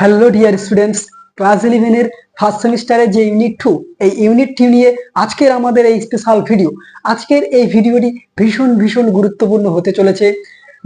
Hello dear students class ইলেভেনের first সেমিস্টারের যে ইউনিট টু এই ইউনিট টু নিয়ে আজকের আমাদের এই স্পেশাল ভিডিও আজকের এই ভিডিওটি ভীষণ ভীষণ গুরুত্বপূর্ণ হতে চলেছে।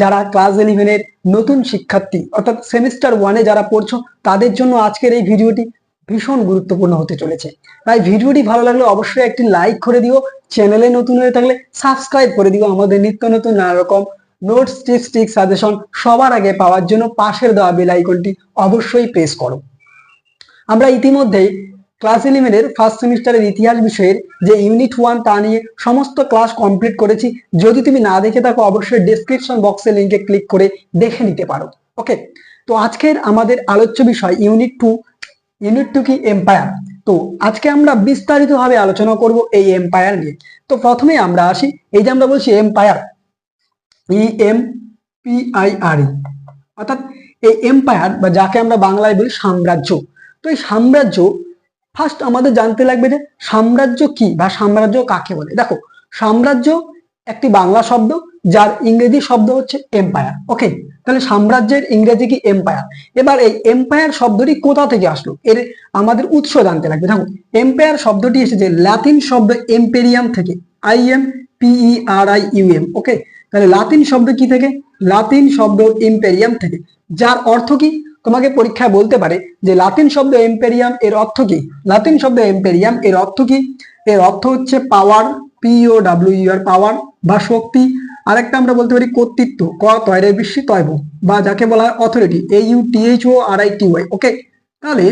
যারা ক্লাস ইলেভেনের নতুন শিক্ষার্থী, অর্থাৎ সেমিস্টার ওয়ানে যারা পড়ছো, তাদের জন্য আজকের এই ভিডিওটি ভীষণ গুরুত্বপূর্ণ হতে চলেছে। তাই ভিডিওটি ভালো লাগলে অবশ্যই একটি লাইক করে দিও। চ্যানেলে নতুন হয়ে থাকলে সাবস্ক্রাইব করে দিও। আমাদের নিত্য নতুন নানা রকম নোটস টিপস টিক সাজেশন সবার আগে পাওয়ার জন্য পাশের দেওয়া বেল আইকনটি অবশ্যই প্রেস করো। আমরা ইতিমধ্যেই ক্লাস ইলেভেনের ফার্স্ট সেমিস্টারের ইতিহাস বিষয়ের যে ইউনিট ওয়ান তা নিয়ে সমস্ত ক্লাস কমপ্লিট করেছি, যদি তুমি না দেখে থাকো, অবশ্যই ডেসক্রিপশন বক্সের লিঙ্কে ক্লিক করে দেখে নিতে পারো। ওকে তো আজকের আমাদের আলোচ্য বিষয় ইউনিট টু ইউনিট টু কি? এম্পায়ার তো আজকে আমরা বিস্তারিতভাবে আলোচনা করব এই এম্পায়ার নিয়ে। তো প্রথমে আমরা আসি, এই যে আমরা বলছি এম্পায়ার ই এম পি অর্থাৎ এই এম্পায়ার বা যাকে আমরা বাংলায় বলি সাম্রাজ্য। তো এই সাম্রাজ্য ফার্স্ট আমাদের জানতে লাগবে যে সাম্রাজ্য কি বা সাম্রাজ্য কাকে বলে? দেখো, সাম্রাজ্য একটি বাংলা শব্দ, যার ইংরেজি শব্দ হচ্ছে এম্পায়ার ওকে তাহলে সাম্রাজ্যের ইংরেজি কি এম্পায়ার এবার এই এম্পায়ার শব্দটি কোথা থেকে আসলো? এর আমাদের উৎস জানতে লাগবে। দেখো এম্পায়ার শব্দটি এসেছে লাতিন শব্দ এম্পেরিয়াম থেকে I M P E R I U M okay তাহলে লাতিন শব্দ কি থেকে? লাতিন শব্দ ইম্পেরিয়াম থেকে। যার অর্থ কি? তোমাকে পরীক্ষায় বলতে পারে যে লাতিন শব্দ এম্পেরিয়াম এর অর্থ কি? লাতিন শব্দ এম্পেরিয়াম এর অর্থ কি? এর অর্থ হচ্ছে পাওয়ার পিও ডাব্লিউ ইউর পাওয়ার বা শক্তি। আরেকটা আমরা বলতে পারি কর্তৃত্ব, ক তয়রের বিশ্বে তয়ব বা যাকে বলা হয় authority A U T H O R I T Y okay তাহলে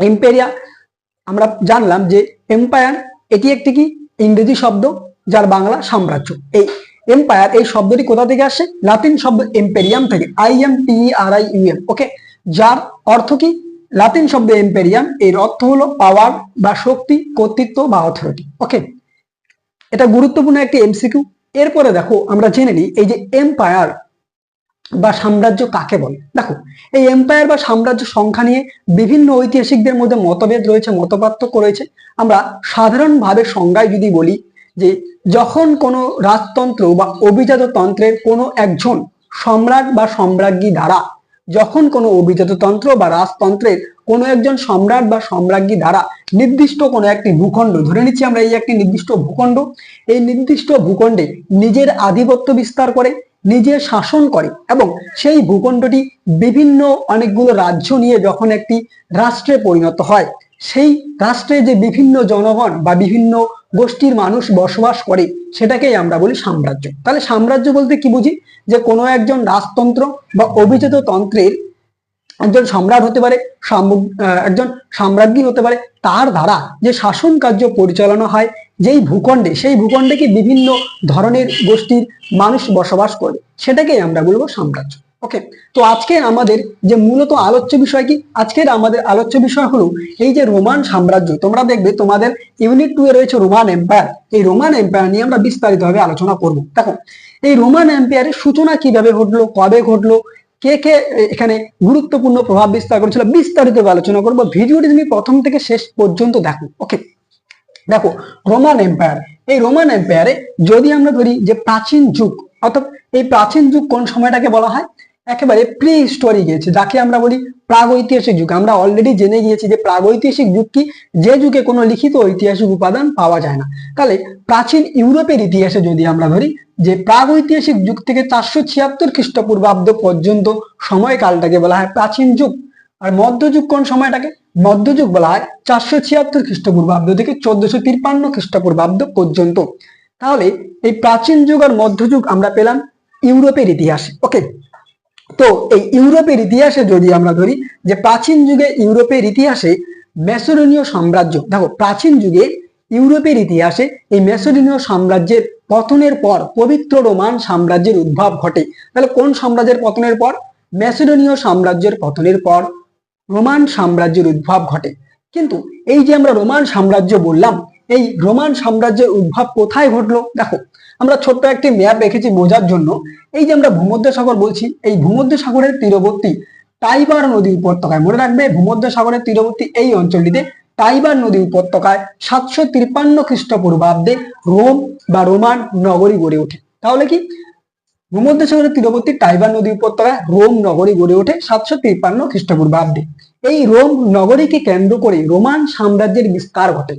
এম্পেরিয়া আমরা জানলাম যে এম্পায়ার এটি একটি কি? ইংরেজি শব্দ, যার বাংলা সাম্রাজ্য, এই এম্পায়ার এই শব্দটি কোথা থেকে আসে? লাতিন শব্দ এম্পেরিয়াম থেকে I M T R I U M okay যার অর্থ কি? লাতিন শব্দ এম্পেরিয়াম এর অর্থ হলো পাওয়ার বা শক্তি, কর্তৃত্ব বা অথরিটি ওকে এটা গুরুত্বপূর্ণ একটি এমসিকিউ এরপরে দেখো, আমরা জেনে নিই, এই যে এম্পায়ার বা সাম্রাজ্য কাকে বলে? দেখো, এই এম্পায়ার বা সাম্রাজ্য সংখ্যা নিয়ে বিভিন্ন ঐতিহাসিকদের মধ্যে মতভেদ রয়েছে, মতপার্থক্য রয়েছে। আমরা সাধারণভাবে সংজ্ঞায় যদি বলি যে যখন কোনো রাজতন্ত্র বা অভিজাত তন্ত্রের কোনো একজন সম্রাট বা সম্রাজ্ঞী দ্বারা, যখন কোনো অভিজাত তন্ত্র বা রাজতন্ত্রের কোনো একজন সম্রাট বা সম্রাজ্ঞী দ্বারা নির্দিষ্ট কোনো একটি ভূখণ্ড, ধরে নিচ্ছি আমরা এই একটি নির্দিষ্ট ভূখণ্ড, এই নির্দিষ্ট ভূখণ্ডে নিজের আধিপত্য বিস্তার করে, নিজের শাসন করে এবং সেই ভূখণ্ডটি বিভিন্ন অনেকগুলো রাজ্য নিয়ে যখন একটি রাষ্ট্রে পরিণত হয়, সেই রাষ্ট্রে যে বিভিন্ন জনগণ বা বিভিন্ন গোষ্ঠীর মানুষ বসবাস করে, সেটাকেই আমরা বলি সাম্রাজ্য। তাহলে সাম্রাজ্য বলতে কি বুঝি? যে কোনো একজন রাজতন্ত্র বা অভিজাত তন্ত্রের একজন সম্রাট হতে পারে একজন সাম্রাজ্ঞী হতে পারে, তার দ্বারা যে শাসন কার্য পরিচালনা হয়, যেই ভূখণ্ডে, সেই ভূখণ্ডে কি বিভিন্ন ধরনের গোষ্ঠীর মানুষ বসবাস করে, সেটাকেই আমরা বলব সাম্রাজ্য। ওকে তো আজকের আমাদের যে মূলত আলোচ্য বিষয় কি? আজকের আমাদের আলোচ্য বিষয় হলো এই যে রোমান সাম্রাজ্য, তোমরা দেখবে তোমাদের ইউনিট টু এ রয়েছে রোমান এম্পায়ার এই রোমান এম্পায়ার নিয়ে আমরা বিস্তারিতভাবে আলোচনা করব। দেখো, এই রোমান এম্পায়ারের সূচনা কীভাবে ঘটলো, কবে ঘটলো, কে কে এখানে গুরুত্বপূর্ণ প্রভাব বিস্তার করেছিল বিস্তারিত আলোচনা করব। ভিডিওটি তুমি প্রথম থেকে শেষ পর্যন্ত দেখো ওকে দেখো, রোমান এম্পায়ার এই রোমান এম্পায়ারে যদি আমরা ধরি যে প্রাচীন যুগ, অর্থাৎ এই প্রাচীন যুগ কোন সময়টাকে বলা হয়? একেবারে প্রি হিস্টোরি গিয়েছে, যাকে আমরা বলি প্রাগৈতিহাসিক যুগ। আমরা অলরেডি জেনে গিয়েছি যে প্রাগৈতিহাসিক যুগ কি? যে যুগে কোনো লিখিত ঐতিহাসিক উপাদান পাওয়া যায় না। তাহলে প্রাচীন ইউরোপের ইতিহাসে যদি আমরা ধরি, যে প্রাগৈতিহাসিক যুগ থেকে চারশো ছিয়াত্তর খ্রিস্টপূর্বাব্দ পর্যন্ত সময়কালটাকে বলা হয় প্রাচীন যুগ। আর মধ্যযুগ কোন সময়টাকে? মধ্যযুগ বলা হয় চারশো ছিয়াত্তর খ্রিস্টপূর্বাব্দ থেকে চোদ্দশো তিপ্পান্ন খ্রিস্টপূর্বাব্দ পর্যন্ত। তাহলে এই প্রাচীন যুগ আর মধ্যযুগ আমরা পেলাম ইউরোপের ইতিহাসে। ওকে তো এই ইউরোপের ইতিহাসে যদি আমরা ধরি যে প্রাচীন যুগে ইউরোপের ইতিহাসে মেসোডোনীয় সাম্রাজ্য, দেখো প্রাচীন যুগে ইউরোপের ইতিহাসে এই মেসোডোনীয় সাম্রাজ্যের পতনের পর পবিত্র রোমান সাম্রাজ্যের উদ্ভব ঘটে। তাহলে কোন সাম্রাজ্যের পতনের পর? মেসিডোনীয় সাম্রাজ্যের পতনের পর রোমান সাম্রাজ্যের উদ্ভব ঘটে। কিন্তু এই যে আমরা রোমান সাম্রাজ্য বললাম এই রোমান সাম্রাজ্যের উদ্ভব কোথায় ঘটলো? দেখো, আমরা ছোট্ট একটি ম্যাপ রেখেছি বোঝার জন্য। এই যে আমরা ভূমধ্য সাগর বলছি, এই ভূমধ্য সাগরের তীরবর্তী টাইবার নদী উপত্যকায়, মনে রাখবে ভূমধ্য সাগরের তীরবর্তী এই অঞ্চলটিতে টাইবার নদী উপত্যকায় সাতশো তিপ্পান্ন খ্রিস্টপূর্বাব্দে রোম বা রোমান নগরী গড়ে ওঠে। তাহলে কি? ভূমধ্যসাগরের তীরবর্তী টাইবার নদী উপত্যকায় রোম নগরী গড়ে ওঠে সাতশো তিপ্পান্ন খ্রিস্টপূর্বাব্দে। এই রোম নগরীকে কেন্দ্র করে রোমান সাম্রাজ্যের বিস্তার ঘটে।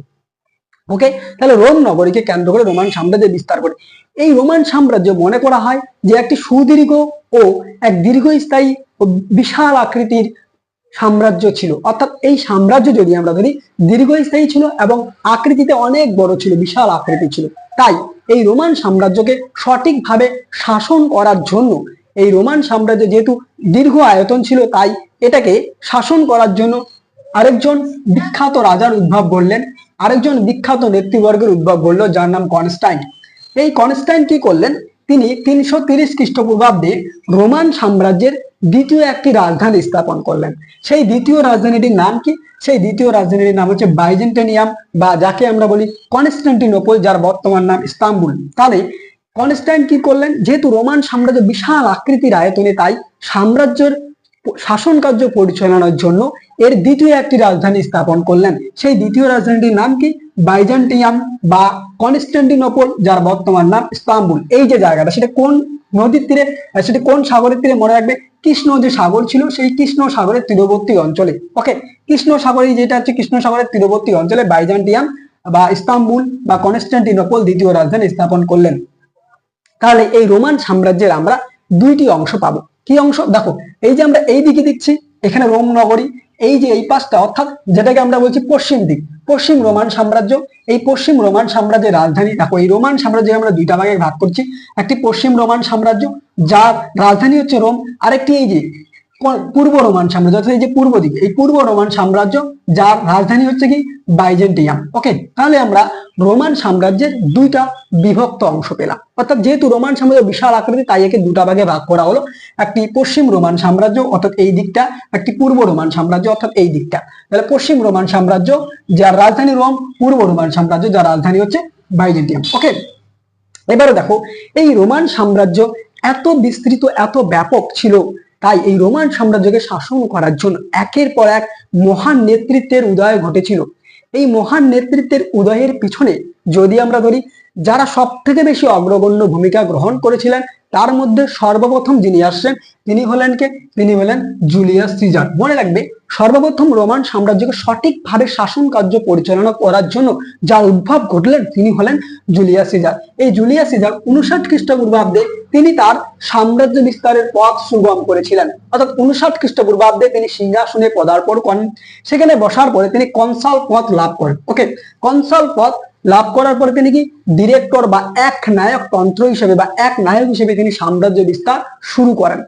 ওকে তাহলে রোম নগরীকে কেন্দ্র করে রোমান সাম্রাজ্যের বিস্তার করে। এই রোমান সাম্রাজ্য মনে করা হয় যে একটি সুদীর্ঘ ও এক দীর্ঘস্থায়ী বিশাল আকৃতির সাম্রাজ্য ছিল। অর্থাৎ এই সাম্রাজ্য যদি আমরা ধরি, দীর্ঘস্থায়ী ছিল এবং আকৃতিতে অনেক বড় ছিল, বিশাল আকৃতি ছিল। তাই এই রোমান সাম্রাজ্যকে সঠিকভাবে শাসন করার জন্য এই রোমান সাম্রাজ্য যেহেতু দীর্ঘ আয়তন ছিল, তাই এটাকে শাসন করার জন্য আরেকজন বিখ্যাত রাজার উদ্ভব করলেন আরেকজন বিখ্যাত নেতৃবর্গের উদ্ভব করল যার নাম কনস্টাইন। এই কনস্টাইন কি করলেন? তিনি তিনশো তিরিশ খ্রিস্টপূর্বাব্দে রোমান সাম্রাজ্যের দ্বিতীয় একটি রাজধানী স্থাপন করলেন। সেই দ্বিতীয় রাজধানীটির নাম কি? সেই দ্বিতীয় রাজধানীর নাম হচ্ছে বাইজেন্টেনিয়াম বা যাকে আমরা বলি কনস্ট্যান্টিনোপল যার বর্তমান নাম ইস্তাম্বুল। তাহলে কনস্ট্যান্ট কি করলেন? যেহেতু রোমান সাম্রাজ্য বিশাল আকৃতির আয়তনে, তাই সাম্রাজ্যের শাসন কার্য পরিচালনার জন্য এর দ্বিতীয় একটি রাজধানী স্থাপন করলেন। সেই দ্বিতীয় রাজধানীটির নাম কি? বাইজান্টিয়াম বা কনস্ট্যান্টিনোপল যার বর্তমান নাম ইস্তাম্বুল। এই যে জায়গাটা, সেটা কোন নদীর তীরে সেটা কোন সাগরের তীরে মনে রাখবে? কৃষ্ণ যে সাগর ছিল, সেই কৃষ্ণ সাগরের তীরবর্তী অঞ্চলে। ওকে, কৃষ্ণ সাগরে যেটা হচ্ছে কৃষ্ণ সাগরের তীরবর্তী অঞ্চলে বাইজান্টিয়াম বা ইস্তাম্বুল বা কনস্ট্যান্টিনোপল দ্বিতীয় রাজধানী স্থাপন করলেন। তাহলে এই রোমান সাম্রাজ্যের আমরা দুইটি অংশ পাবো। কি অংশ? দেখো, এই যে আমরা এই দিকে দেখছি এখানে রোম নগরী, এই যে এই পাশটা, অর্থাৎ যেটাকে আমরা বলছি পশ্চিম দিক, পশ্চিম রোমান সাম্রাজ্য, এই পশ্চিম রোমান সাম্রাজ্যের রাজধানী, দেখো, এই রোমান সাম্রাজ্যে আমরা দুইটা ভাগে ভাগ করছি, একটি পশ্চিম রোমান সাম্রাজ্য, যার রাজধানী হচ্ছে রোম, আরেকটি এই যে পূর্ব রোমান সাম্রাজ্য, অর্থাৎ এই যে পূর্ব দিকে, এই পূর্ব রোমান সাম্রাজ্য, যার রাজধানী হচ্ছে কি? বাইজেন্টিয়াম। ওকে তাহলে আমরা রোমান সাম্রাজ্যের দুইটা বিভক্ত অংশ পেলাম। অর্থাৎ যেহেতু রোমান সাম্রাজ্য বিশাল আকৃতি, তাই একে দুটা ভাগে ভাগ করা হলো। একটি পশ্চিম রোমান সাম্রাজ্য, অর্থাৎ এই দিকটা, একটি পূর্ব রোমান সাম্রাজ্য, অর্থাৎ এই দিকটা। তাহলে পশ্চিম রোমান সাম্রাজ্য, যার রাজধানী রোম, পূর্ব রোমান সাম্রাজ্য, যার রাজধানী হচ্ছে বাইজেন্টিয়াম। ওকে এবারে দেখো, এই রোমান সাম্রাজ্য এত বিস্তৃত, এত ব্যাপক ছিল, তাই এই রোমান সাম্রাজ্যকে শাসন করার জন্য একের পর এক মহান নেতৃত্বের উদয় ঘটেছিল। এই মহান নেতৃত্বের উদয়ের পিছনে যদি আমরা ধরি, যারা সব থেকে বেশি অগ্রগণ্য ভূমিকা গ্রহণ করেছিলেন তার মধ্যে সর্বপ্রথম যিনি আসছেন, তিনি হলেন কে? তিনি হলেন জুলিয়াস সিজার। মনে রাখবে, সর্বপ্রথম রোমান সাম্রাজ্যকে সঠিকভাবে শাসন কার্য পরিচালনা করার জন্য যার উদ্ভব ঘটলেন, তিনি হলেন জুলিয়াস সিজার। এই জুলিয়াস সিজার উনষাট খ্রিস্টপূর্বাব্দে তিনি তার সাম্রাজ্য বিস্তারের পথ সুগম করেছিলেন। অর্থাৎ উনষাট খ্রিস্টপূর্বাব্দে তিনি সিংহাসনে পদার্পণ করেন। সেখানে বসার পরে তিনি কনসাল পথ লাভ করেন। ওকে, কনসাল পদ লাভ করার পর তিনি কি ডিরেক্টর বা এক নায়ক তন্ত্র হিসেবে বা এক নায়ক হিসেবে তিনি সাম্রাজ্য বিস্তার শুরু করেন।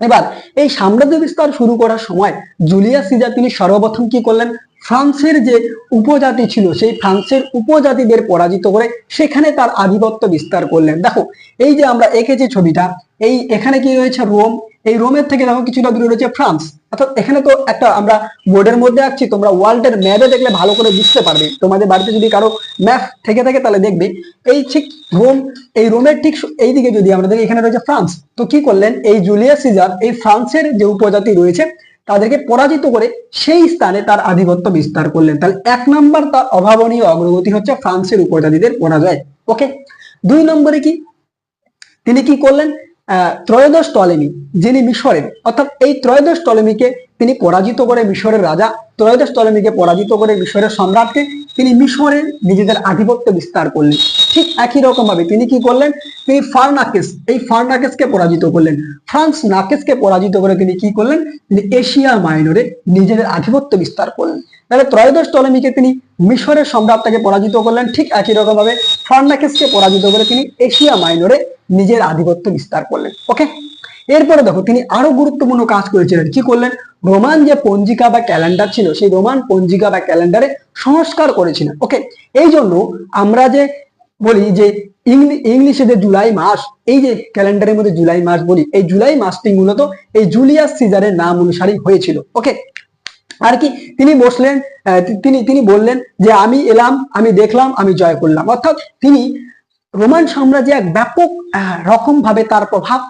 এবার এই সাম্রাজ্য বিস্তার শুরু করার সময় জুলিয়াস সিজার তিনি সর্বপ্রথম কি করলেন? ফ্রান্সের যে উপজাতি ছিল, সেই ফ্রান্সের উপজাতিদের পরাজিত করে সেখানে তার আধিপত্য বিস্তার করলেন। দেখো, এই যে আমরা এঁকেছি ছবিটা, এই এখানে কি রয়েছে? রোম এই রোমের থেকে দেখো কিছুটা দূরে রয়েছে ফ্রান্স। অর্থাৎ এখানে তো একটা আমরা বোর্ডের মধ্যে আছি তোমরা ওয়ার্ল্ডের ম্যাপে দেখলে ভালো করে বুঝতে পারবে। তোমাদের বাড়িতে যদি কারও ম্যাপ থেকে থাকে তাহলে দেখবে। এই ঠিক রোম, এই রোমের ঠিক এই দিকে যদি আমরা দেখি, এখানে রয়েছে ফ্রান্স। তো কি করলেন? এই জুলিয়াস সিজার, এই ফ্রান্সের যে উপজাতি রয়েছে, তাদেরকে পরাজিত করে সেই স্থানে তার আধিপত্য বিস্তার করলেন। তাহলে এক নম্বর তার অভাবনীয় অগ্রগতি হচ্ছে ফ্রান্সের উপজাতিদের পরাজয়। ওকে, দুই নম্বরে কি? তিনি কি করলেন? ত্রয়োদশ টলেমি, যিনি মিশরের, অর্থাৎ এই ত্রয়োদশ টলেমিকে তিনি পরাজিত করে মিশরের রাজা, ত্রয়োদশ টলেমিকে পরাজিত করে মিশরের সম্রাটকে তিনি মিশরের নিজেদের আধিপত্য বিস্তার করলেন। ঠিক একই রকম ভাবে তিনি কি করলেন? তিনি ফার্নাকেস, এই ফার্নাকেসকে পরাজিত করলেন। ফ্রান্স নাকেসকে পরাজিত করে তিনি কি করলেন? তিনি এশিয়া মাইনরে নিজেদের আধিপত্য বিস্তার করলেন। তাহলে ত্রয়োদশ টলেমিকে তিনি মিশরের সম্রাটটাকে পরাজিত করলেন। ঠিক একই রকম ভাবে ফার্নাকেসকে পরাজিত করে তিনি এশিয়া মাইনরে নিজের আধিপত্য বিস্তার করলেন ওকে এরপরে দেখো, তিনি আরও গুরুত্বপূর্ণ কাজ করেছিলেন, কি করলেন? রোমান যে পঞ্জিকা বা ক্যালেন্ডার ছিল, সেই রোমান পঞ্জিকা বা ক্যালেন্ডারে সংস্কার করেছিলেন ওকে এই জন্য আমরা যে বলি যে ইংলিশে যে জুলাই মাস, এই যে ক্যালেন্ডারের মধ্যে জুলাই মাস বলি, এই জুলাই মাসটি মূলত এই জুলিয়াস সিজারের নাম অনুসারেই হয়েছিল ওকে আর কি, তিনি বসলেন তিনি তিনি বললেন যে আমি এলাম, আমি দেখলাম, আমি জয় করলাম, অর্থাৎ তিনি রোমান সাম্রাজ্যে এক ব্যাপক রকম ভাবে তার প্রভাব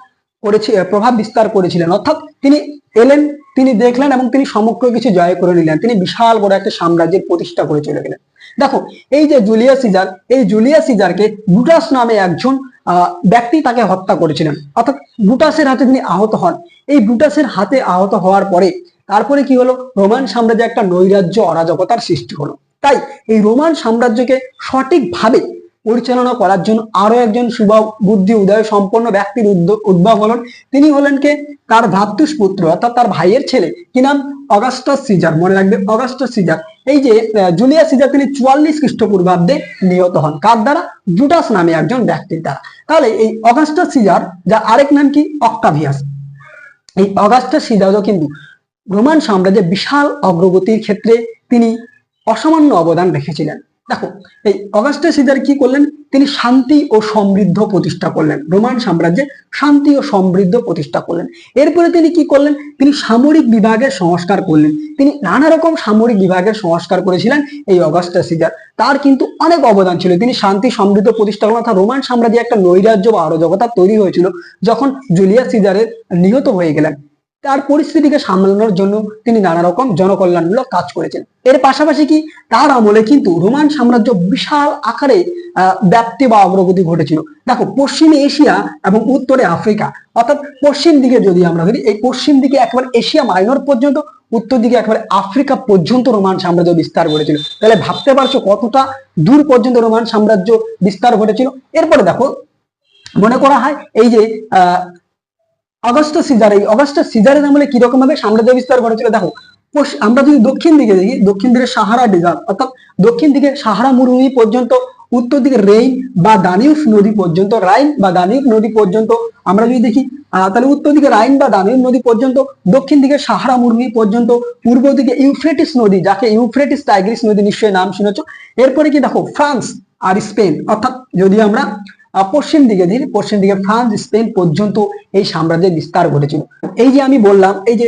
করেছে প্রভাব বিস্তার করেছিলেন। অর্থাৎ তিনি এলেন, তিনি দেখলেন এবং তিনি সমগ্র কিছু জয় করে নিলেন। তিনি বিশাল বড় একটা সাম্রাজ্যের প্রতিষ্ঠা করে চলে গেলেন। দেখো, এই যে জুলিয়াস সিজার, এই জুলিয়াস সিজারকে ব্রুটাস নামে একজন ব্যক্তি তাকে হত্যা করেছিলেন। অর্থাৎ ব্রুটাসের হাতে তিনি আহত হন। এই ব্রুটাসের হাতে আহত হওয়ার পরে তারপরে কি হলো? রোমান সাম্রাজ্যে একটা নৈরাজ্য অরাজকতার সৃষ্টি হলো। তাই এই রোমান সাম্রাজ্যকে সঠিকভাবে পরিচালনা করার জন্য আরও একজন শুভ বুদ্ধি উদয় সম্পন্ন ব্যক্তির উদ্ভব হলেন। তিনি হলেন কে? তার ভ্রাতুষ পুত্র অর্থাৎ তার ভাইয়ের ছেলে। কি নাম? অগাস্টাস সিজার মনে রাখবে অগাস্টাস সিজার। এই যে আহ, জুলিয়াস সিজার তিনি চুয়াল্লিশ খ্রিস্টপূর্বাব্দে নিহত হন। কার দ্বারা? জুটাস নামে একজন ব্যক্তির দ্বারা। তাহলে এই অগাস্টাস সিজার যা আরেক নাম কি? অক্টাভিয়াস। এই অগাস্টাস সিজারও কিন্তু রোমান সাম্রাজ্যের বিশাল অগ্রগতির ক্ষেত্রে তিনি অসামান্য অবদান রেখেছিলেন। দেখো, এই অগাস্টাস সিজার কি করলেন? তিনি শান্তি ও সমৃদ্ধ প্রতিষ্ঠা করলেন। রোমান সাম্রাজ্যে শান্তি ও সমৃদ্ধ প্রতিষ্ঠা করলেন। এরপরে তিনি কি করলেন? তিনি সামরিক বিভাগের সংস্কার করলেন। তিনি নানা রকম সামরিক বিভাগের সংস্কার করেছিলেন এই অগাস্টাস সিজার তার কিন্তু অনেক অবদান ছিল। তিনি শান্তি, সমৃদ্ধ প্রতিষ্ঠা করলেন। অর্থাৎ রোমান সাম্রাজ্যে একটা নৈরাজ্য বা অরাজকতা তৈরি হয়েছিল, যখন জুলিয়াস সিজারের নিহত হয়ে গেলেন। তার পরিস্থিতিকে সামলানোর জন্য তিনি নানা রকম জনকল্যাণমূলক কাজ করেছেন। এর পাশাপাশি কি তার আমলে কিন্তু রোমান সাম্রাজ্য বিশাল আকারে ব্যাপ্তি বা অগ্রগতি ঘটেছিল। দেখো, পশ্চিমে এশিয়া এবং উত্তরে আফ্রিকা, অর্থাৎ পশ্চিম দিকে যদি আমরা ধরি, এই পশ্চিম দিকে একবার এশিয়া মাইনর পর্যন্ত, উত্তর দিকে একেবারে আফ্রিকা পর্যন্ত রোমান সাম্রাজ্য বিস্তার ঘটেছিল। তাহলে ভাবতে পারছ কতটা দূর পর্যন্ত রোমান সাম্রাজ্য বিস্তার ঘটেছিল? এরপরে দেখো, মনে করা হয় এই যে অগস্ট সিজার, এই অগস্ট সিজারের আমলে কীরকম ভাবে সাম্রাজ্য বিস্তার ঘটেছিল দেখো আমরা যদি দক্ষিণ দিকে দেখি, দক্ষিণ দিকে সাহারা ডিজার্ট অর্থাৎ দক্ষিণ দিকে সাহারা মরুভূমি পর্যন্ত, উত্তর দিকে রেইন বা দানিউস নদী পর্যন্ত, রাইন বা দানিউব নদী পর্যন্ত, আমরা যদি দেখি তাহলে উত্তর দিকে রাইন বা দানিউব নদী পর্যন্ত, দক্ষিণ দিকে সাহারা মরুভূমি পর্যন্ত, পূর্ব দিকে ইউফ্রেটিস নদী, যাকে ইউফ্রেটিস টাইগ্রিস নদী নিশ্চয়ই নাম শুনেছ। এরপরে কি দেখো, ফ্রান্স আর স্পেন, অর্থাৎ যদি আমরা পশ্চিম দিকে, ধরি পশ্চিম দিকে, ফ্রান্স, স্পেন পর্যন্ত এই সাম্রাজ্যের বিস্তার ঘটেছিল। এই যে আমি বললাম, এই যে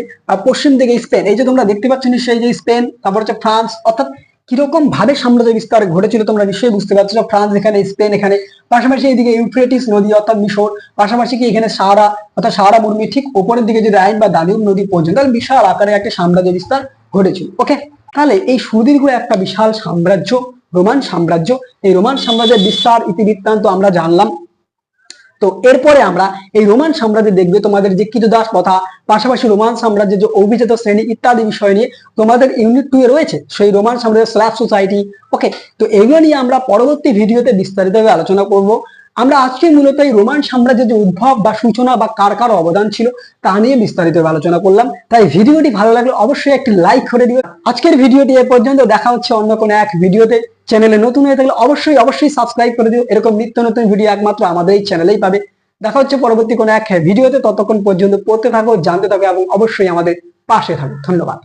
পশ্চিম দিকে স্পেন, এই যে তোমরা দেখতে পাচ্ছ নিশ্চয়ই যে স্পেন, তারপর হচ্ছে ফ্রান্স, অর্থাৎ কীরকম ভাবে সাম্রাজ্য বিস্তার ঘটেছিল তোমরা নিশ্চয়ই বুঝতে পারছ। ফ্রান্স এখানে, স্পেন এখানে, পাশাপাশি এইদিকে ইউফ্রেটিস নদী, অর্থাৎ মিশর, পাশাপাশি কি এখানে সারা, অর্থাৎ সারা মরুভূমি ঠিক উপরের দিকে যদি আইন বা দানিউব নদী পর্যন্ত বিশাল আকারে একটা সাম্রাজ্য বিস্তার ঘটেছিল। ওকে তাহলে এই সুদীর্ঘ একটা বিশাল সাম্রাজ্য রোমান সাম্রাজ্য। এই রোমান সাম্রাজ্যের বিস্তার ইতিবৃত্তান্ত আমরা জানলাম। তো এরপরে আমরা এই রোমান সাম্রাজ্যে দেখবে, তোমাদের যে কৃতদাস কথা পাশাপাশি রোমান সাম্রাজ্যের যে অভিজাত শ্রেণি ইত্যাদি বিষয় নিয়ে তোমাদের ইউনিট টু এ রয়েছে, সেই রোমান সাম্রাজ্যের স্ল্যাব সোসাইটি ওকে তো এগুলো নিয়ে আমরা পরবর্তী ভিডিওতে বিস্তারিতভাবে আলোচনা করব। আমরা আজকে মূলত এই রোমান সাম্রাজ্যের যে উদ্ভব বা সূচনা বা কার কার অবদান ছিল তা নিয়ে বিস্তারিতভাবে আলোচনা করলাম। তাই ভিডিওটি ভালো লাগলে অবশ্যই একটি লাইক করে দিও আজকের ভিডিওটি এ পর্যন্ত দেখা হচ্ছে অন্য কোনো এক ভিডিওতে। চ্যানেলে নতুন হয়ে থাকলে অবশ্যই অবশ্যই সাবস্ক্রাইব করে দিও। এরকম নিত্য নতুন ভিডিও একমাত্র আমাদের এই চ্যানেলেই পাবে। দেখা হচ্ছে পরবর্তী কোনো এক ভিডিওতে। ততক্ষণ পর্যন্ত পড়তে থাকো, জানতে থাকো এবং অবশ্যই আমাদের পাশে থাকো। ধন্যবাদ।